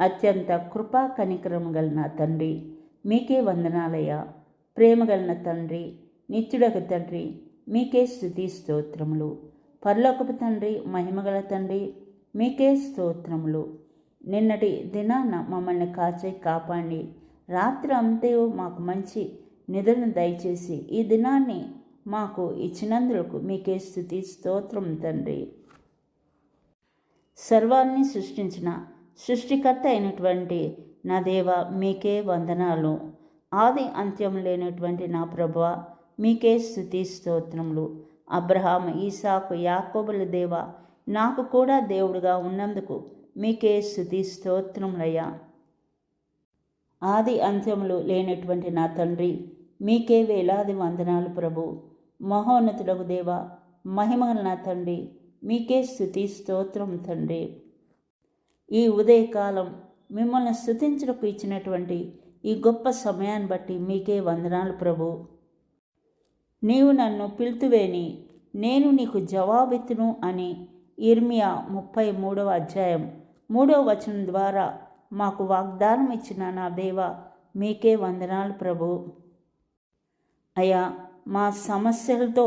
అత్యంత కృపా కనికరము గలన తండ్రి మీకే వందనాలయ్యా. ప్రేమగలన తండ్రి నిత్యుడకు తండ్రి మీకే స్థుతి స్తోత్రములు. పరలోకపు తండ్రి మహిమగల తండ్రి మీకే స్తోత్రములు. నిన్నటి దినాన మమ్మల్ని కాచే కాపాడి రాత్రి అంతయు మాకు మంచి నిధులను దయచేసి ఈ దినాన్ని మాకు ఇచ్చినందులకు మీకే స్థుతి స్తోత్రం తండ్రి. సర్వాన్ని సృష్టించిన సృష్టికర్త అయినటువంటి నా దేవ మీకే వందనాలు. ఆది అంత్యం లేనటువంటి నా ప్రభువ మీకే స్థుతి స్తోత్రములు. అబ్రహాం ఈసాకు యాకోబుల దేవ నాకు కూడా దేవుడుగా ఉన్నందుకు మీకే స్థుతి స్తోత్రములయ్యా. ఆది అంత్యములు లేనటువంటి నా తండ్రి మీకే వేలాది వందనాలు ప్రభు. మహోన్నతులకు దేవ మహిమగల నా తండ్రి మీకే స్థుతి స్తోత్రం తండ్రి. ఈ ఉదయకాలం మిమ్మల్ని స్థుతించడకు ఇచ్చినటువంటి ఈ గొప్ప సమయాన్ని బట్టి మీకే వందనాలు ప్రభు. నీవు నన్ను పిలుతువేని నేను నీకు జవాబెత్తును అని ఇర్మియా ముప్పై మూడవ అధ్యాయం మూడవ వచనం ద్వారా మాకు వాగ్దానం ఇచ్చిన నా దేవ మీకే వందనాలు ప్రభు. అయ్యా మా సమస్యలతో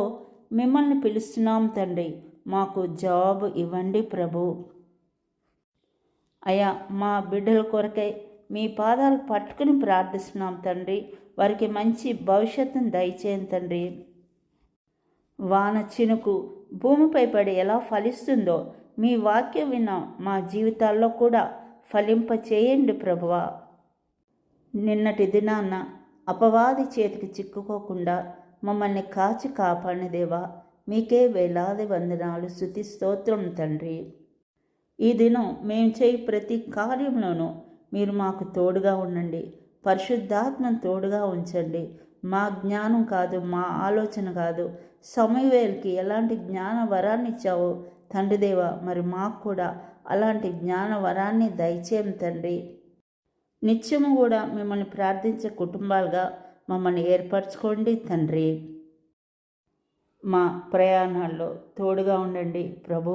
మిమ్మల్ని పిలుస్తున్నాం తండ్రి మాకు జవాబు ఇవ్వండి ప్రభు. అయ్యా మా బిడ్డల కొరకై మీ పాదాలు పట్టుకుని ప్రార్థిస్తున్నాం తండ్రి. వారికి మంచి భవిష్యత్తును దయచేయండి తండ్రి. వాన చినుకు భూమిపై పడి ఎలా ఫలిస్తుందో మీ వాక్యం విన్న మా జీవితాల్లో కూడా ఫలింప చేయండి ప్రభువా. నిన్నటి దినాన్న అపవాది చేతికి చిక్కుకోకుండా మమ్మల్ని కాచి కాపాడినదేవా మీకే వేలాది వందనాలు స్థుతి స్తోత్రం తండ్రి. ఈ దినం మేము చేయి ప్రతి కార్యంలోనూ మీరు మాకు తోడుగా ఉండండి. పరిశుద్ధాత్మను తోడుగా ఉంచండి. మా జ్ఞానం కాదు మా ఆలోచన కాదు. సమయవేలకి ఎలాంటి జ్ఞాన వరాన్ని ఇచ్చావో తండ్రిదేవ మరి మాకు కూడా అలాంటి జ్ఞాన వరాన్ని దయచేయం తండ్రి. నిత్యము కూడా మిమ్మల్ని ప్రార్థించే కుటుంబాలుగా మమ్మల్ని ఏర్పరచుకోండి తండ్రి. మా ప్రయాణాల్లో తోడుగా ఉండండి ప్రభు.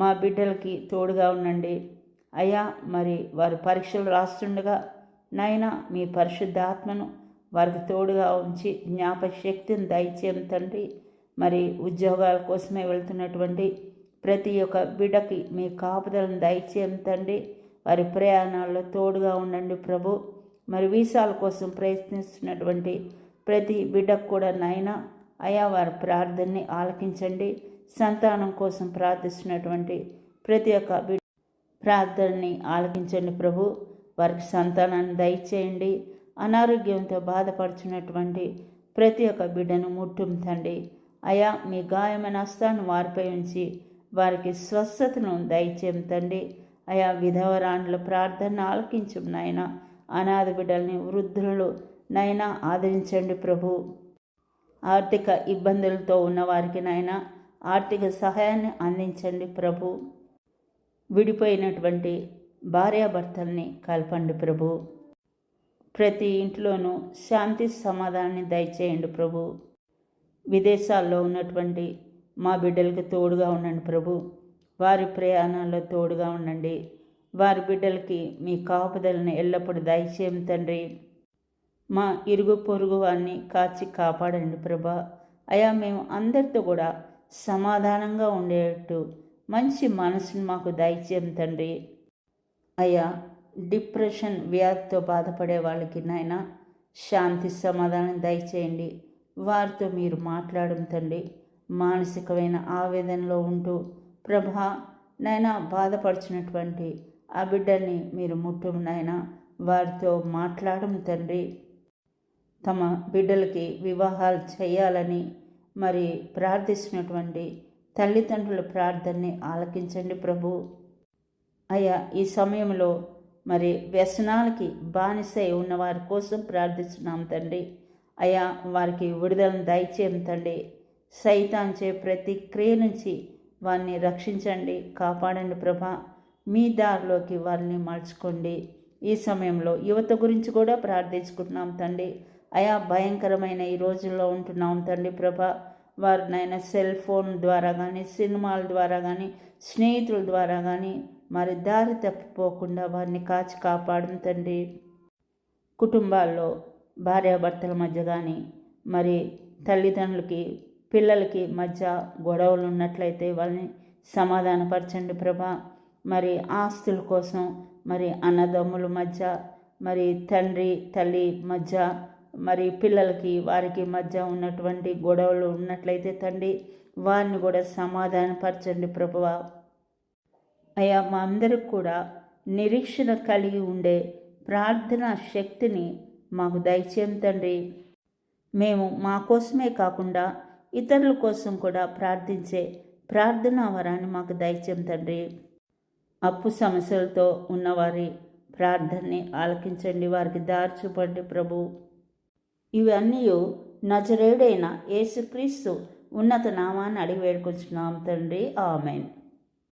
మా బిడ్డలకి తోడుగా ఉండండి. అయ్యా మరి వారి పరీక్షలు రాస్తుండగా నాయన మీ పరిశుద్ధాత్మను వారికి తోడుగా ఉంచి జ్ఞాపశక్తిని దయచేయం తండ్రి. మరి ఉద్యోగాల కోసమే వెళ్తున్నటువంటి ప్రతి ఒక్క బిడ్డకి మీ కాపుదలను దయచేయం తండ్రి. వారి ప్రయాణాల్లో తోడుగా ఉండండి ప్రభు. మరి వీసాల కోసం ప్రయత్నిస్తున్నటువంటి ప్రతి బిడ్డకు కూడా నాయన అయా వారి ప్రార్థనని ఆలకించండి. సంతానం కోసం ప్రార్థిస్తున్నటువంటి ప్రతి ఒక్క బిడ్డ ప్రార్థనని ఆలకించండి ప్రభు. వారికి సంతానాన్ని దయచేయండి. అనారోగ్యంతో బాధపడుచున్నటువంటి ప్రతి ఒక్క బిడ్డను ముట్టుంతండి అయా మీ గాయమైన హస్తాన్ని వారిపై ఉంచి వారికి స్వస్థతను దయచేయంతండి అయా విధవరాండ్ల ప్రార్థన ఆలకించు నాయన. అనాథ బిడ్డల్ని వృద్ధులను నైనా ఆదరించండి ప్రభు. ఆర్థిక ఇబ్బందులతో ఉన్నవారికి నాయన ఆర్థిక సహాయాన్ని అందించండి ప్రభు. విడిపోయినటువంటి భార్యాభర్తల్ని కలపండి ప్రభు. ప్రతి ఇంట్లోనూ శాంతి సమాధానాన్ని దయచేయండి ప్రభు. విదేశాల్లో ఉన్నటువంటి మా బిడ్డలకి తోడుగా ఉండండి ప్రభు. వారి ప్రయాణాల్లో తోడుగా ఉండండి. వారి బిడ్డలకి మీ కాపుదలను ఎల్లప్పుడూ దయచేయం తండ్రి. మా ఇరుగు పొరుగు వారిని కాచి కాపాడండి ప్రభా. అయా మేము అందరితో కూడా సమాధానంగా ఉండేటట్టు మంచి మనసును మాకు దయచేయం తండ్రి. అయ్యా డిప్రెషన్ వ్యాధితో బాధపడే వాళ్ళకి నాయన శాంతి సమాధానం దయచేయండి. వారితో మీరు మాట్లాడడం తండ్రి. మానసికమైన ఆవేదనలో ఉంటూ ప్రభా నైనా బాధపడుచున్నటువంటి ఆ బిడ్డల్ని మీరు ముట్టం నాయన వారితో మాట్లాడడం తండ్రి. తమ బిడ్డలకి వివాహాలు చేయాలని మరి ప్రార్థిస్తున్నటువంటి తల్లిదండ్రుల ప్రార్థనని ఆలకించండి ప్రభు. అయ్యా ఈ సమయంలో మరి వ్యసనాలకి బానిసై ఉన్న వారి కోసం ప్రార్థిస్తున్నాం తండ్రి. అయ్యా వారికి విడుదలను దయచేయం తండ్రి. సైతాంచే ప్రతి క్రియ నుంచి వారిని రక్షించండి కాపాడండి ప్రభా. మీ దారిలోకి వారిని మలుచుకోండి ఈ సమయంలో యువత గురించి కూడా ప్రార్థించుకుంటున్నాం తండ్రి. అయా భయంకరమైన ఈ రోజుల్లో ఉంటున్నాం తండ్రి ప్రభ. వారినైనా సెల్ ఫోన్ ద్వారా కానీ సినిమాల ద్వారా కానీ స్నేహితుల ద్వారా కానీ మరి దారి తప్పిపోకుండా వారిని కాచి కాపాడం తండ్రి. కుటుంబాల్లో భార్యాభర్తల మధ్య కానీ మరి తల్లిదండ్రులకి పిల్లలకి మధ్య గొడవలు ఉన్నట్లయితే వాళ్ళని సమాధానపరచండి ప్రభా. మరి ఆస్తుల కోసం మరి అన్నదమ్ముల మధ్య మరి తండ్రి తల్లి మధ్య మరి పిల్లలకి వారికి మధ్య ఉన్నటువంటి గొడవలు ఉన్నట్లయితే తండ్రి వారిని కూడా సమాధానపరచండి ప్రభువ. అయ్యా మా అందరికి కూడా నిరీక్షణ కలిగి ఉండే ప్రార్థన శక్తిని మాకు దయచేయం తండ్రి. మేము మా కోసమే కాకుండా ఇతరుల కోసం కూడా ప్రార్థించే ప్రార్థనా వరాన్ని మాకు దయచేయం తండ్రి. అప్పు సమస్యలతో ఉన్నవారి ప్రార్థనని ఆలకించండి వారికి దారి చూపండి ప్రభు. ఇవన్నీ నజరేడైన యేసుక్రీస్తు ఉన్నత నామాన్ని అడిగి వేడుకొచ్చున్నాం తండ్రి. ఆమెన్.